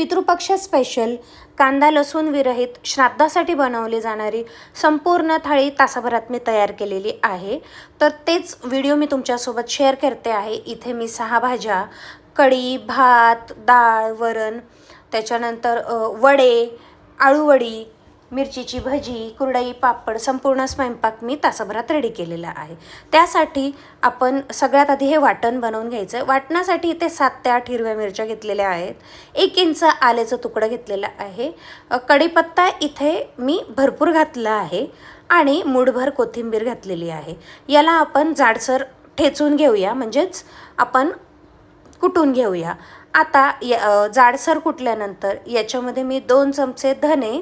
Pitrupaksha special कांदा लसूण विरहित श्राद्धासाठी बनवली जाणारी संपूर्ण थाळी तासाभरात मी तयार केलेली आहे. तर तेच व्हिडिओ मी तुमच्यासोबत शेअर करते आहे. इथे मी सहा भाज्या कढी भात डाळ वरण त्याच्यानंतर वडे आळूवडी मिरचीची भजी कुरडई पापड संपूर्ण स्वयंपाक मी तासाभरात रेडी केलेला आहे. त्यासाठी आपण सगळ्यात आधी हे वाटण बनवून घ्यायचं. आहे वाटणासाठी इथे सात ते आठ हिरव्या मिरच्या घेतलेल्या आहेत. एक इंच आल्याचं तुकडं घेतलेलं आहे. कढीपत्ता इथे मी भरपूर घातला आहे आणि मूठभर कोथिंबीर घातलेली आहे. याला आपण जाडसर ठेचून घेऊया म्हणजेच आपण कुटून घेऊया. आता या जाडसर कुटल्यानंतर याच्यामध्ये मी दोन चमचे धने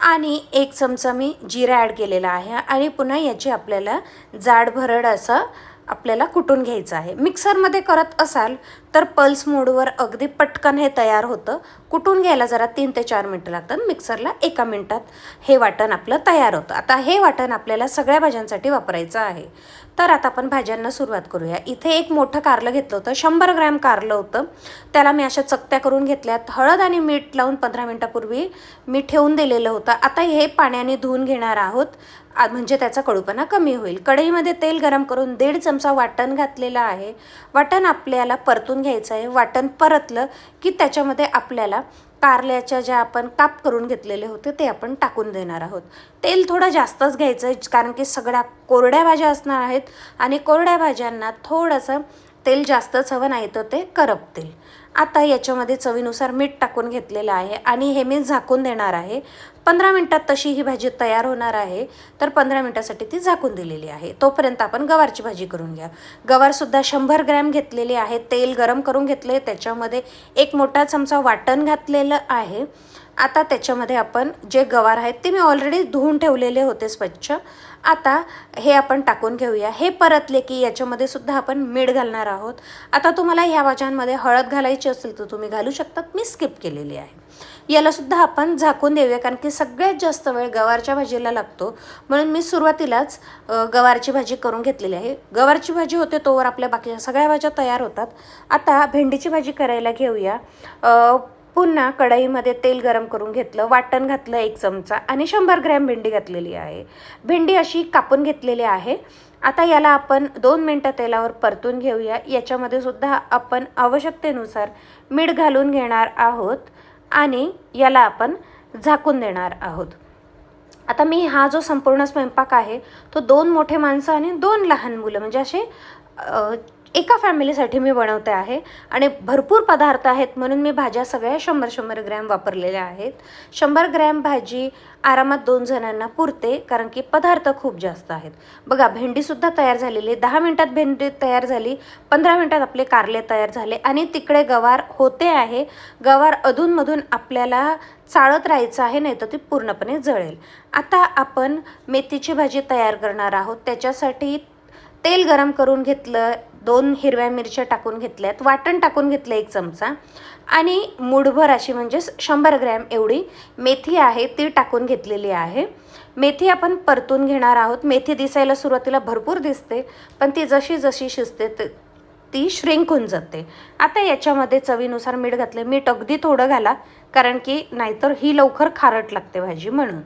आणि एक चमचा मी जिरा ॲड केलेला आहे आणि पुन्हा याची आपल्याला जाड भरड असं आपल्याला कुटून घ्यायचं आहे. मिक्सरमध्ये करत असाल तर पल्स मोडवर अगदी पटकन हे तयार होतं. कुटून घ्यायला जरा तीन ते चार मिनटं लागतात. मिक्सरला एका मिनटात हे वाटण आपलं तयार होतं. आता हे वाटण आपल्याला सगळ्या भाज्यांसाठी वापरायचं आहे. तर आता आपण भाज्यांना सुरुवात करूया. इथे एक मोठं कारलं घेतलं होतं. शंभर ग्रॅम कारलं होतं. त्याला मी अशा चकत्या करून घेतल्यात. हळद आणि मीठ लावून पंधरा मिनटापूर्वी मी ठेवून दिलेलं होतं. आता हे पाण्याने धुवून घेणार आहोत. म्हणजे त्याचा कडूपणा कमी होईल. कढईमध्ये तेल गरम करून दीड चमचा वाटण घातलेलं आहे. वाटण आपल्याला परतून घ्यायचं आहे. वाटण परतलं की त्याच्यामध्ये आपल्याला कारल्याच्या ज्या आपण काप करून घेतलेले होते ते आपण टाकून देणार आहोत. तेल थोडं जास्तच घ्यायचं आहे कारण की सगळ्या कोरड्या भाज्या असणार आहेत आणि कोरड्या भाज्यांना थोडंसं तेल जास्तच हवं नाही तर ते करपतील. आता याच्यामध्ये चवीनुसार मीठ टाकून घेतलेलं आहे आणि हे मी झाकून देणार आहे. पंधरा मिनटात तशी ही भाजी तयार होणार आहे. तर पंधरा मिनटासाठी ती झाकून दिलेली आहे. तोपर्यंत आपण गवारची भाजी करून घ्या. गवारसुद्धा शंभर ग्रॅम घेतलेली आहे. तेल गरम करून घेतले त्याच्यामध्ये एक मोठा चमचा वाटण घातलेलं आहे. आता त्याच्यामध्ये आपण जे गवार आहेत ते मी ऑलरेडी धुवून ठेवलेले होते स्वच्छ. आता हे आपण टाकून घेऊया. हे परतले की याच्यामध्ये सुद्धा आपण मीठ घालणार आहोत. आता तुम्हाला ह्या भाज्यांमध्ये हळद घालायची असेल तर तुम्ही घालू शकतात मी स्किप केलेली आहे. यालासुद्धा आपण झाकून देऊया कारण की सगळ्यात जास्त वेळ गवारच्या भाजीला लागतो. म्हणून मी सुरुवातीलाच गवारची भाजी करून घेतलेली आहे. गवारची भाजी होते तोवर आपल्या बाकीच्या सगळ्या भाज्या तयार होतात. आता भेंडीची भाजी करायला घेऊया. पुन्हा कढईमध्ये तेल गरम करून घेतलं वाटण घातलं एक चमचा आणि शंभर ग्रॅम भेंडी घातलेली आहे. भेंडी अशी कापून घेतलेली आहे. आता याला आपण दोन मिनटं तेलावर परतून घेऊया. याच्यामध्ये सुद्धा आपण आवश्यकतेनुसार मीठ घालून घेणार आहोत आणि याला आपण झाकून देणार आहोत. आता मी हा जो संपूर्ण स्वयंपाक आहे तो दोन मोठे माणसं आणि दोन लहान मुलं म्हणजे असे एका फॅमिलीसाठी मी बनवते आहे आणि भरपूर पदार्थ आहेत म्हणून मी भाज्या सगळ्या शंभर शंभर ग्रॅम वापरलेल्या आहेत. शंभर ग्रॅम भाजी आरामात दोन जणांना पुरते कारण की पदार्थ खूप जास्त आहेत. बघा भेंडीसुद्धा तयार झालेली दहा मिनटात भेंडी तयार झाली पंधरा मिनटात आपले कारले तयार झाले आणि तिकडे गवार होते आहे. गवार अधूनमधून आपल्याला चाळत राहायचं आहे नाही तर ती पूर्णपणे जळेल. आता आपण मेथीची भाजी तयार करणार आहोत. त्याच्यासाठी तेल गरम करून घेतलं दोन हिरव्या मिरच्या टाकून घेतल्यात वाटण टाकून घेतलं एक चमचा आणि मुठभर अशी म्हणजेच शंभर ग्रॅम एवढी मेथी आहे ती टाकून घेतलेली आहे. मेथी आपण परतून घेणार आहोत. मेथी दिसायला सुरुवातीला भरपूर दिसते पण ती जशी जशी शिजते ती श्रिंक होऊन जाते. आता याच्यामध्ये चवीनुसार मीठ घातलं. मीठ अगदी थोडं घाला कारण की नाहीतर ही लवकर खारट लागते भाजी म्हणून.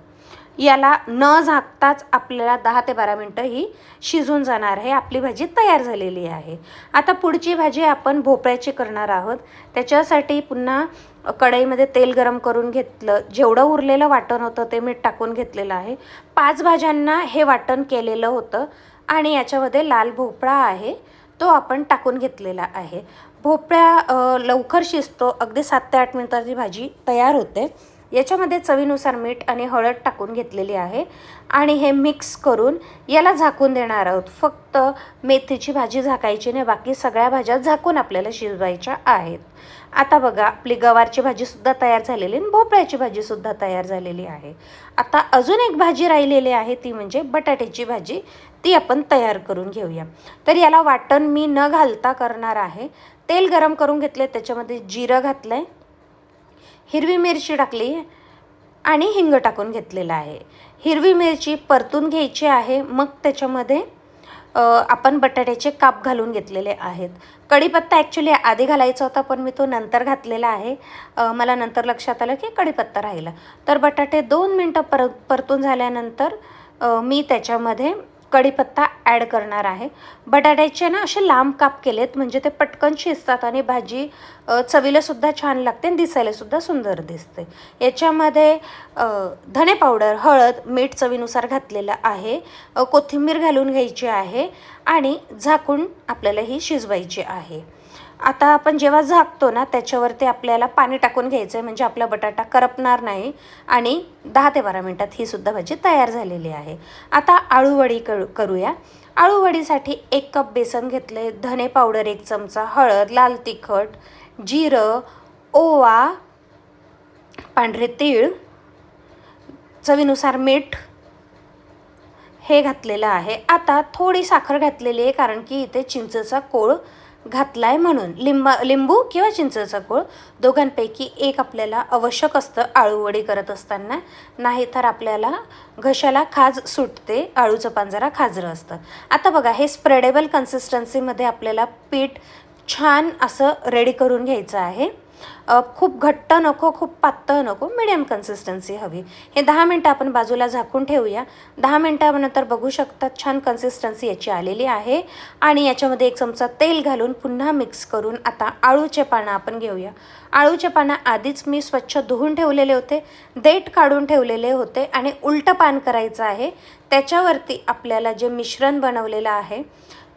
याला न झाकताच आपल्याला दहा ते बारा मिनटं ही शिजून जाणार आहे. आपली भाजी तयार झालेली आहे. आता पुढची भाजी आपण भोपळ्याची करणार आहोत. त्याच्यासाठी पुन्हा कढईमध्ये तेल गरम करून घेतलं. जेवढं उरलेलं वाटण होतं ते मीठ टाकून घेतलेलं आहे. पाच भाज्यांना हे वाटण केलेलं होतं आणि याच्यामध्ये लाल भोपळा आहे. तो आपण टाकून घेतलेला आहे. भोपळा लवकर शिजतो. अगदी सात ते आठ मिनिटाची भाजी तयार होते. याच्यामध्ये चवीनुसार मीठ आणि हळद टाकून घेतलेली आहे. आणि हे मिक्स करून याला झाकून देणार आहोत. फक्त मेथीची भाजी झाकायची नाही बाकी सगळ्या भाज्या झाकून आपल्याला शिजवायच्या आहेत. आता बघा आपली गवारची भाजीसुद्धा तयार झालेली आणि भोपळ्याची भाजीसुद्धा तयार झालेली आहे. आता अजून एक भाजी राहिलेली आहे ती म्हणजे बटाट्याची भाजी. ती आपण तयार करून घेऊया. तर याला वाटण मी न घालता करणार आहे. तेल गरम करून घेतले त्याच्यामध्ये जिरं घातलं आहे हिरवी मिरची टाकली आणि हिंग टाकून घेतलेलं आहे. हिरवी मिरची परतून घ्यायची आहे. मग त्याच्यामध्ये आपण बटाट्याचे काप घालून घेतलेले आहेत. कढीपत्ता ॲक्च्युली आधी घालायचा होता पण मी तो नंतर घातलेला आहे. मला नंतर लक्षात आलं की कढीपत्ता राहिला. तर बटाटे दोन मिनटं पर परतून झाल्यानंतर मी त्याच्यामध्ये कढीपत्ता ॲड करणार आहे. बटाट्याचे ना असे लांब काप केलेत म्हणजे ते पटकन शिजतात आणि भाजी चवीलासुद्धा छान लागते आणि दिसायलासुद्धा सुंदर दिसते. याच्यामध्ये धने पावडर हळद मीठ चवीनुसार घातलेलं आहे. कोथिंबीर घालून घ्यायची आहे आणि झाकून आपल्याला ही शिजवायची आहे. आता आपण जेव्हा झाकतो ना त्याच्यावरती आपल्याला पाणी टाकून घ्यायचं आहे म्हणजे आपला बटाटा करपणार नाही. आणि दहा ते बारा मिनटात ही सुद्धा भाजी तयार झालेली आहे. आता आळूवडी करू करूया. आळूवडीसाठी एक कप बेसन घेतले धने पावडर एक चमचा हळद लाल तिखट जिरं ओवा पांढरे तीळ चवीनुसार मीठ हे घातलेलं आहे. आता थोडी साखर घातलेली आहे कारण की इथे चिंचेचा कोळ घातला आहे म्हणून. लिंबा लिंबू किंवा चिंचेचा कोळ दोघांपैकी एक आपल्याला आवश्यक असतं आळूवडी करत असताना. नाहीतर आपल्याला घशाला खाज सुटते आळूचं पान जरा खाजरं असतं. आता बघा हे स्प्रेडेबल कन्सिस्टन्सीमध्ये आपल्याला पीठ छान असं रेडी करून घ्यायचं आहे. खूप घट्ट नको खूप पातळ नको मिडियम कन्सिस्टन्सी हवी. हे दहा मिनटं आपण बाजूला झाकून ठेवूया. दहा मिनटानंतर बघू शकता छान कन्सिस्टन्सी याची आलेली आहे. आणि याच्यामध्ये एक चमचा तेल घालून पुन्हा मिक्स करून आता आळूचे पानं आपण घेऊया. आळूचे पानं आधीच मी स्वच्छ धुवून ठेवलेले होते देठ काढून ठेवलेले होते आणि उलटं पान करायचं आहे. त्याच्यावरती आपल्याला जे मिश्रण बनवलेलं आहे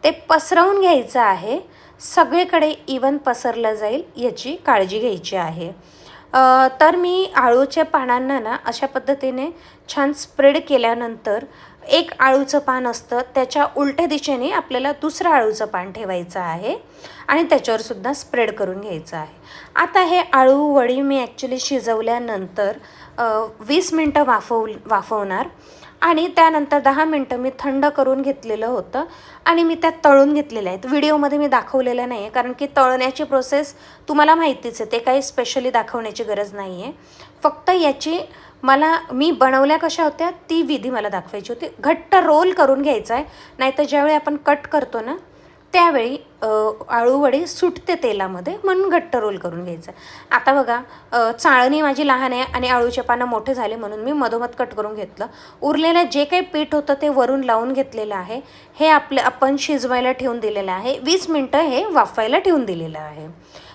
ते पसरवून घ्यायचं आहे. सगळीकडे इवन पसरलं जाईल याची काळजी घ्यायची आहे. तर मी आळूच्या पानांना ना अशा पद्धतीने छान स्प्रेड केल्यानंतर एक आळूचं पान असतं त्याच्या उलट्या दिशेने आपल्याला दुसरं आळूचं पान ठेवायचं आहे आणि त्याच्यावर सुद्धा स्प्रेड करून घ्यायचं आहे. आता हे आळू वडी मी ॲक्च्युली शिजवल्यानंतर वीस मिनटं वाफव वाफवणार. आणि त्यानंतर दहा मिनटं मी थंड करून घेतलेलं होतं आणि मी त्यात तळून घेतलेल्या आहेत व्हिडिओमध्ये मी दाखवलेलं नाही आहे कारण की तळण्याची प्रोसेस तुम्हाला माहितीच आहे ते काही स्पेशली दाखवण्याची गरज नाही आहे. फक्त याची मला मी बनवल्या कशा होत्या ती विधी मला दाखवायची होती. घट्ट रोल करून घ्यायचा आहे नाहीतर ज्यावेळी आपण कट करतो ना त्यावेळी आळूवडे सुटते तेलामध्ये म्हणून घट्ट रोल करून घ्यायचं. आता बघा चाळणी माझी लहान आहे आणि आळूचे पानं मोठे झाले म्हणून मी मधोमध कट करून घेतलं. उरलेलं जे काही पीठ होतं ते वरून लावून घेतलेलं आहे. हे आपलं आपण शिजवायला ठेवून दिलेलं आहे. वीस मिनटं हे वाफवायला ठेवून दिलेलं आहे.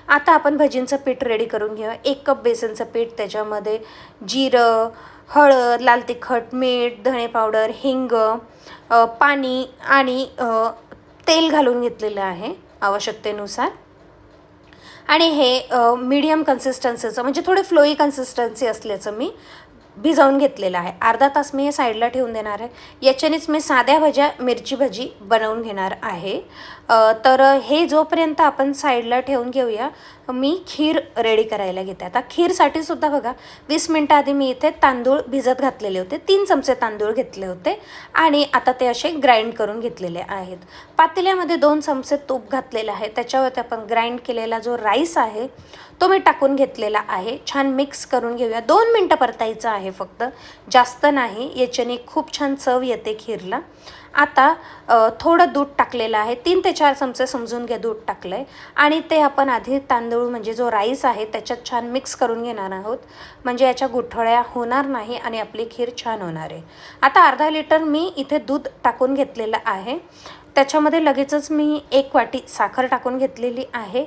आता आपण भजींचं पीठ रेडी करून घेऊया. एक कप बेसनचं पीठ त्याच्यामध्ये जिरं हळद लाल तिखट मीठ धणे पावडर हिंग पाणी आणि तेल घालून घेतलेलं आहे आवश्यकतेनुसार. आणि हे मीडियम कन्सिस्टन्सीचं म्हणजे थोडे फ्लोई कन्सिस्टन्सी असल्याचं मी भिजवून घेतलेलं आहे. अर्धा तास मी हे साईडला ठेवून देणार आहे. याच्यानेच मी साध्या भाज्या मिरची भजी बनवून घेणार आहे. तर हे जोपर्यंत आपण साईडला ठेवून घेऊया मी खीर रेडी करायला घेते. आता खीरसाठी सुद्धा बघा वीस मिनटं आधी मी इथे तांदूळ भिजत घातलेले होते. तीन चमचे तांदूळ घेतले होते आणि आता ते असे ग्राइंड करून घेतलेले आहेत. पातेल्यामध्ये दोन चमचे तूप घातलेलं आहे. त्याच्यावरती आपण ग्राइंड केलेला जो राईस आहे तो मी टाकून घेतलेला आहे. छान मिक्स करून घेऊया. दोन मिनटं परतायचं आहे फक्त. जास्त नाही. याच्याने खूप छान चव येते खीरला. आता थोडं दूध टाकलेलं आहे. तीन ते चार चमचे समजून घ्या दूध टाकलं आहे आणि ते आपण आधी तांदूळ म्हणजे जो राईस आहे त्याच्यात छान मिक्स करून घेणार आहोत. म्हणजे याच्या गुठळ्या होणार नाही आणि आपली खीर छान होणार आहे. आता अर्धा लिटर मी इथे दूध टाकून घेतलेलं आहे. त्याच्यामध्ये लगेचच मी एक वाटी साखर टाकून घेतलेली आहे.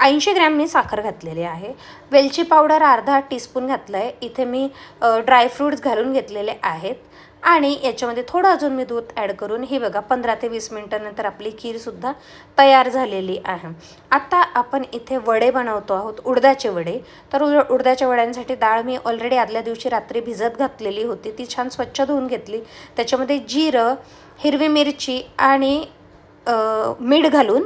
ऐंशी ग्रॅम मी साखर घातलेली आहे. वेलची पावडर अर्धा टीस्पून घातलं आहे इथे मी ड्रायफ्रूट्स घालून घेतलेले आहेत. आणि याच्यामध्ये थोडं अजून मी दूध ॲड करून ही बघा पंधरा ते वीस मिनटानंतर आपली खीरसुद्धा तयार झालेली आहे. आता आपण इथे वडे बनवतो आहोत उडदाचे वडे. तर उड उडदाच्या वड्यांसाठी डाळ मी ऑलरेडी आदल्या दिवशी रात्री भिजत घातलेली होती. ती छान स्वच्छ धुवून घेतली. त्याच्यामध्ये जिरं हिरवी मिरची आणि मीठ घालून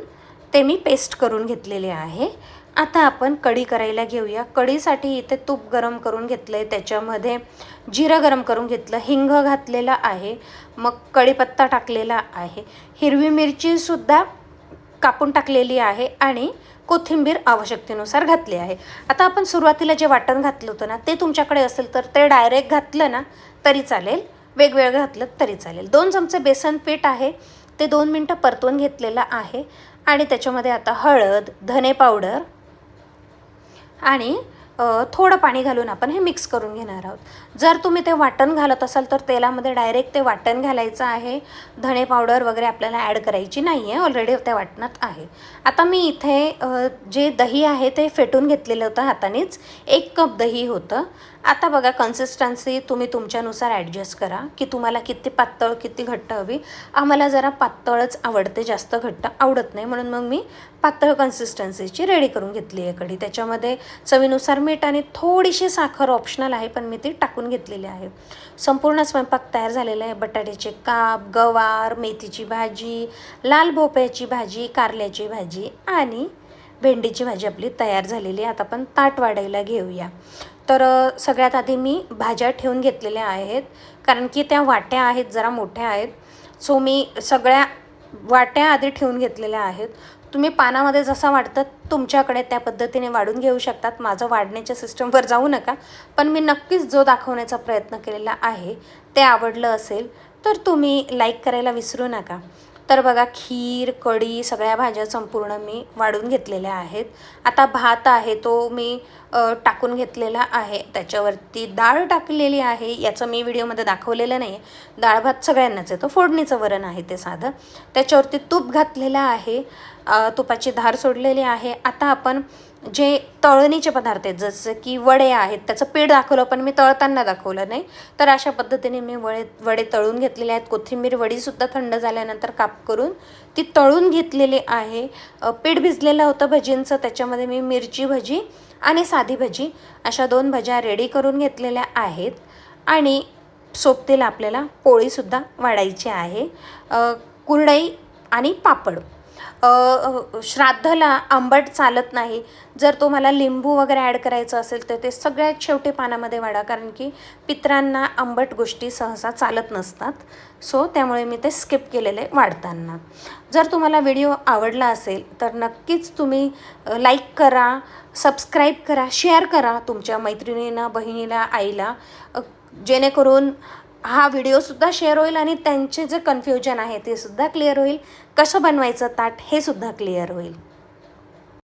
ते मी पेस्ट करून घेतलेले आहे. आता आपण कढी करायला घेऊया. कढीसाठी इथे तूप गरम करून घेतलं आहे त्याच्यामध्ये जिरं गरम करून घेतलं. हिंग घातलेलं आहे. मग कढीपत्ता टाकलेला आहे. हिरवी मिरचीसुद्धा कापून टाकलेली आहे आणि कोथिंबीर आवश्यकतेनुसार घातली आहे. आता आपण सुरुवातीला जे वाटण घातलं होतं ना ते तुमच्याकडे असेल तर ते डायरेक्ट घातलं ना तरी चालेल. वेगवेगळं घातलं तरी चालेल. दोन चमचे बेसन पीठ आहे. ते दोन मिनटं परतवून घेतलेलं आहे. आणि त्याच्यामध्ये आता हळद धने पावडर आणि थोडं पाणी घालून आपण हे मिक्स करून घेणार आहोत. जर तुम्ही ते वाटण घालत असाल तर तेलामध्ये डायरेक्ट ते वाटण घालायचं आहे. धणे पावडर वगैरे आपल्याला ॲड करायची नाही आहे ऑलरेडी त्या वाटणात आहे. आता मी इथे जे दही आहे ते फेटून घेतलेलं होतं हातानेच. एक कप दही होतं. आता बघा कन्सिस्टन्सी तुम्ही तुमच्यानुसार ॲडजस्ट करा. की तुम्हाला किती पातळ किती घट्ट हवी. आम्हाला जरा पातळच आवडते जास्त घट्ट आवडत नाही. म्हणून मग मी पातळ कन्सिस्टन्सीची रेडी करून घेतली आहे कढी. त्याच्यामध्ये चवीनुसार मीठ आणि थोडीशी साखर ऑप्शनल आहे पण मी ती टाकून घेतलेली आहे संपूर्ण स्वयंपाक तयार झालेला आहे. बटाट्याचे काप गवार मेथीची भाजी लाल भोपळ्याची भाजी कारल्याची भाजी आणि भेंडीची भाजी आपली तयार झालेली आहे. आता आपण ताट वाढायला घेऊया. तर सगळ्यात आधी मी भाज्या ठेवून घेतलेल्या आहेत. कारण की त्या वाट्या आहेत जरा मोठ्या आहेत. सो मी सगळ्या वाट्या आधी ठेवून घेतलेल्या आहेत. तुम्ही पानामध्ये जसं वाटतं तुमच्याकडे त्या पद्धतीने वाढून घेऊ शकतात. माझं वाढण्याच्या सिस्टमवर जाऊ नका. पण मी नक्कीच जो दाखवण्याचा प्रयत्न केलेला आहे ते आवडलं असेल तर तुम्ही लाईक करायला विसरू नका. तर बघा खीर कढी सगळ्या भाज्या संपूर्ण मी वाढून घेतलेल्या आहेत. आता भात आहे तो मी टाकून घेतलेला आहे. त्याच्यावरती डाळ टाकलेली आहे. याचं मी व्हिडिओमध्ये दाखवलेलं नाही डाळ भात सगळ्यांनाच येतो फोडणीचं वरण आहे ते साधं. त्याच्यावरती तूप घातलेलं आहे. तुपाची धार सोडलेली आहे. आता आपण जे तळणीचे पदार्थ आहेत जसं की वडे आहेत त्याचं पीठ दाखवलं पण मी तळताना दाखवलं नाही. तर अशा पद्धतीने मी वडे वडे तळून घेतलेले आहेत. कोथिंबीर वडीसुद्धा थंड झाल्यानंतर काप करून ती तळून घेतलेली आहे. पीठ भिजलेलं होतं भजींचं त्याच्यामध्ये मी मिरची भजी आणि साधी भजी अशा दोन भज्या रेडी करून घेतलेल्या आहेत. आणि सोबतीला आपल्याला पोळीसुद्धा वाढायची आहे. कुरडई आणि पापड. श्राद्धला आंबट चालत नाही. जर तुम्हाला लिंबू वगैरे ॲड करायचं असेल तर ते सगळ्यात शेवटी पानामध्ये वाढा कारण की पित्रांना आंबट गोष्टी सहसा चालत नसतात. सो त्यामुळे मी ते स्किप केलेले वाढताना. जर तुम्हाला व्हिडिओ आवडला असेल तर नक्कीच तुम्ही लाईक करा सबस्क्राईब करा शेअर करा तुमच्या मैत्रिणींना बहिणीला आईला. जेणेकरून हा व्हिडिओसुद्धा शेअर होईल आणि त्यांचे जे कन्फ्युजन आहे ते सुद्धा क्लिअर होईल. कसं बनवायचं ताट हे सुद्धा क्लिअर होईल.